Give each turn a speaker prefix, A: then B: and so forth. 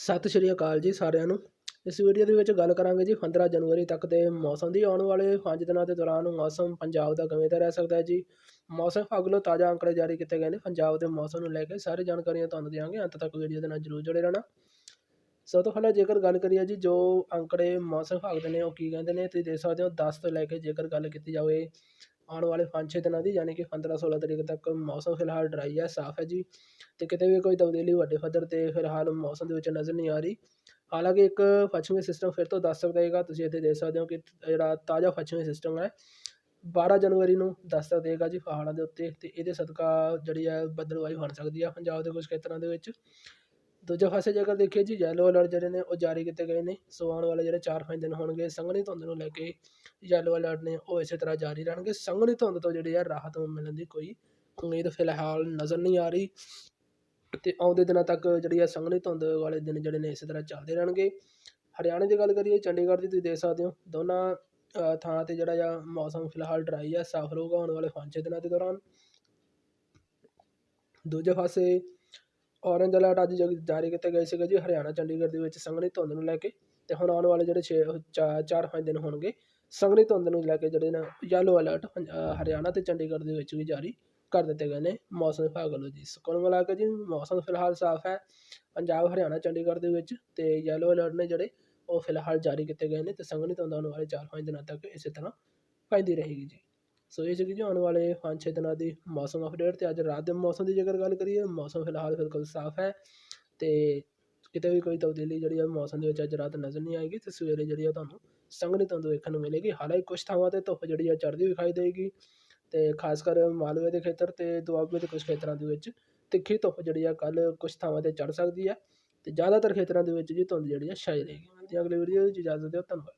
A: ਸਤਿ ਸ਼੍ਰੀ ਅਕਾਲ ਜੀ ਸਾਰਿਆਂ ਨੂੰ। ਇਸ ਵੀਡੀਓ ਦੇ ਵਿੱਚ ਗੱਲ ਕਰਾਂਗੇ ਜੀ 15 ਜਨਵਰੀ ਤੱਕ ਦੇ ਮੌਸਮ ਦੀ। ਆਉਣ ਵਾਲੇ 5 ਦਿਨਾਂ ਦੇ ਦੌਰਾਨ ਮੌਸਮ ਪੰਜਾਬ ਦਾ ਕਿਵੇਂ ਦਾ ਰਹਿ ਸਕਦਾ ਹੈ ਜੀ? ਮੌਸਮ ਵਿਭਾਗ ਵੱਲੋਂ ਤਾਜ਼ਾ ਅੰਕੜੇ ਜਾਰੀ ਕੀਤੇ ਗਏ ਨੇ। ਪੰਜਾਬ ਦੇ ਮੌਸਮ ਨੂੰ ਲੈ ਕੇ ਸਾਰੀ ਜਾਣਕਾਰੀਆਂ ਤੁਹਾਨੂੰ ਦਿਆਂਗੇ। ਅੰਤ ਤੱਕ ਵੀਡੀਓ ਦੇ ਨਾਲ ਜਰੂਰ ਜੁੜੇ ਰਹਿਣਾ। ਸਭ ਤੋਂ ਪਹਿਲਾਂ ਜੇਕਰ ਗੱਲ ਕਰੀਏ ਜੀ ਜੋ ਅੰਕੜੇ ਮੌਸਮ ਵਿਭਾਗ ਦੇ ਨੇ ਉਹ ਕੀ ਕਹਿੰਦੇ ਨੇ ਤੁਸੀਂ ਦੇਖ ਸਕਦੇ ਹੋ। 10 ਤੋਂ ਲੈ ਕੇ ਜੇਕਰ ਗੱਲ ਕੀਤੀ ਜਾਵੇ ਆਉਣ ਵਾਲੇ 5-6 ਦਿਨਾਂ ਦੀ, ਯਾਨੀ ਕਿ 15-16 ਤਰੀਕ ਤੱਕ ਮੌਸਮ ਫਿਲਹਾਲ ਡਰਾਈ ਹੈ ਸਾਫ਼ ਹੈ ਜੀ। ਅਤੇ ਕਿਤੇ ਵੀ ਕੋਈ ਤਬਦੀਲੀ ਵੱਡੇ ਪੱਧਰ ਤੇ ਫਿਲਹਾਲ ਮੌਸਮ ਦੇ ਵਿੱਚ ਨਜ਼ਰ ਨਹੀਂ ਆ ਰਹੀ। ਹਾਲਾਂਕਿ ਇੱਕ ਪੱਛਮੀ ਸਿਸਟਮ ਫਿਰ ਤੋਂ ਦੱਸ ਸਕਦਾ ਤੁਸੀਂ ਇੱਥੇ ਦੇਖ ਸਕਦੇ ਹੋ ਕਿ ਜਿਹੜਾ ਤਾਜ਼ਾ ਪੱਛਮੀ ਸਿਸਟਮ ਹੈ 12 ਜਨਵਰੀ ਨੂੰ ਦਸਤਕ ਦੇਗਾ ਜੀ ਪਹਾੜਾਂ ਦੇ ਉੱਤੇ ਅਤੇ ਇਹਦੇ ਸਦਕਾ ਜਿਹੜੀ ਹੈ ਬੱਦਲਵਾਈ ਬਣ ਸਕਦੀ ਹੈ ਪੰਜਾਬ ਦੇ ਕੁਝ ਖੇਤਰਾਂ ਦੇ ਵਿੱਚ। ਦੂਜੇ ਪਾਸੇ ਜੇਕਰ ਦੇਖੀਏ ਜੀ ਯੈਲੋ ਅਲਰਟ ਜਿਹੜੇ ਨੇ ਉਹ ਜਾਰੀ ਕੀਤੇ ਗਏ ਨੇ। ਸੋ ਆਉਣ ਵਾਲੇ ਜਿਹੜੇ 4-5 ਦਿਨ ਹੋਣਗੇ, ਸੰਘਣੀ ਧੁੰਦ ਨੂੰ ਲੈ ਕੇ ਯੈਲੋ ਅਲਰਟ ਨੇ ਉਹ ਇਸੇ ਤਰ੍ਹਾਂ ਜਾਰੀ ਰਹਿਣਗੇ। ਸੰਘਣੀ ਧੁੰਦ ਤੋਂ ਜਿਹੜੀ ਆ ਰਾਹਤ ਮਿਲਣ ਦੀ ਕੋਈ ਉਮੀਦ ਫਿਲਹਾਲ ਨਜ਼ਰ ਨਹੀਂ ਆ ਰਹੀ ਅਤੇ ਆਉਂਦੇ ਦਿਨਾਂ ਤੱਕ ਜਿਹੜੀ ਆ ਸੰਘਣੀ ਧੁੰਦ ਵਾਲੇ ਦਿਨ ਜਿਹੜੇ ਨੇ ਇਸੇ ਤਰ੍ਹਾਂ ਚੱਲਦੇ ਰਹਿਣਗੇ। ਹਰਿਆਣੇ ਦੀ ਗੱਲ ਕਰੀਏ, ਚੰਡੀਗੜ੍ਹ ਦੀ ਤੁਸੀਂ ਦੇਖ ਸਕਦੇ ਹੋ, ਦੋਨਾਂ ਥਾਂ ਤੇ ਜਿਹੜਾ ਆ ਮੌਸਮ ਫਿਲਹਾਲ ਡਰਾਈ ਆ, ਸਾਫ਼ ਰਹੂਗਾ ਆਉਣ ਵਾਲੇ ਪੰਜ ਛੇ ਦਿਨਾਂ ਦੇ ਦੌਰਾਨ। ਦੂਜੇ ਪਾਸੇ ਔਰੇਂਜ ਅਲਰਟ ਅੱਜ ਜਾਰੀ ਕੀਤੇ ਗਏ ਸੀਗੇ ਜੀ, ਹਰਿਆਣਾ, ਚੰਡੀਗੜ੍ਹ ਦੇ ਵਿੱਚ ਸੰਘਣੀ ਧੁੰਦ ਨੂੰ ਲੈ ਕੇ ਅਤੇ ਹੁਣ ਆਉਣ ਵਾਲੇ ਜਿਹੜੇ 6 ਚਾਰ, ਪੰਜ ਦਿਨ ਹੋਣਗੇ, ਸੰਘਣੀ ਧੁੰਦ ਨੂੰ ਲੈ ਕੇ ਜਿਹੜੇ ਨੇ ਯੈਲੋ ਅਲਰਟ ਹਰਿਆਣਾ ਅਤੇ ਚੰਡੀਗੜ੍ਹ ਦੇ ਵਿੱਚ ਵੀ ਜਾਰੀ ਕਰ ਦਿੱਤੇ ਗਏ ਨੇ। ਮੌਸਮ ਵਿਭਾਗ ਵੱਲੋਂ ਜੀ ਕੁੱਲ ਮਿਲਾ ਕੇ ਜੀ, ਮੌਸਮ ਫਿਲਹਾਲ ਸਾਫ਼ ਹੈ। ਪੰਜਾਬ, ਹਰਿਆਣਾ, ਚੰਡੀਗੜ੍ਹ ਦੇ ਵਿੱਚ ਅਤੇ ਯੈਲੋ ਅਲਰਟ ਨੇ ਜਿਹੜੇ, ਉਹ ਫਿਲਹਾਲ ਜਾਰੀ ਕੀਤੇ ਗਏ ਨੇ ਅਤੇ ਸੰਘਣੀ ਧੁੰਦ ਆਉਣ ਵਾਲੇ 4-5 ਦਿਨਾਂ ਤੱਕ ਇਸੇ ਤਰ੍ਹਾਂ ਪੈਂਦੀ ਰਹੇਗੀ ਜੀ। ਸੋ ਇਹ ਸੀਗੀ ਜੀ ਆਉਣ ਵਾਲੇ 5-6 ਦਿਨਾਂ ਦੀ ਮੌਸਮ ਅਪਡੇਟ ਅਤੇ ਅੱਜ ਰਾਤ ਦੇ ਮੌਸਮ ਦੀ ਜੇਕਰ ਗੱਲ ਕਰੀਏ, ਮੌਸਮ ਫਿਲਹਾਲ ਬਿਲਕੁਲ ਸਾਫ਼ ਹੈ ਅਤੇ ਕਿਤੇ ਵੀ ਕੋਈ ਤਬਦੀਲੀ ਜਿਹੜੀ ਆ ਮੌਸਮ ਦੇ ਵਿੱਚ ਅੱਜ ਰਾਤ ਨਜ਼ਰ ਨਹੀਂ ਆਏਗੀ ਅਤੇ ਸਵੇਰੇ ਜਿਹੜੀ ਆ ਤੁਹਾਨੂੰ ਸੰਘਣੀ ਧੁੰਦ ਵੇਖਣ ਨੂੰ ਮਿਲੇਗੀ। ਹਾਲਾਂਕਿ ਕੁਛ ਥਾਵਾਂ ਤੇ ਧੁੱਪ ਜਿਹੜੀ ਆ ਚੜ੍ਹਦੀ ਵਿਖਾਈ ਦੇਵੇਗੀ ਅਤੇ ਖਾਸ ਕਰ ਮਾਲਵੇ ਦੇ ਖੇਤਰ ਅਤੇ ਦੁਆਬੇ ਦੇ ਕੁਛ ਖੇਤਰਾਂ ਦੇ ਵਿੱਚ ਤਿੱਖੀ ਧੁੱਪ ਜਿਹੜੀ ਆ ਕੱਲ੍ਹ ਕੁਛ ਥਾਵਾਂ ਤੇ ਚੜ੍ਹ ਸਕਦੀ ਹੈ ਅਤੇ ਜ਼ਿਆਦਾਤਰ ਖੇਤਰਾਂ ਦੇ ਵਿੱਚ ਜੀ ਧੁੰਦ ਜਿਹੜੀ ਆ ਛਾਈ ਰਹੇਗੀ। ਅਗਲੀ ਵੀਡੀਓ ਵਿੱਚ। ਇਜਾਜ਼ਤ ਦਿਓ, ਧੰਨਵਾਦ।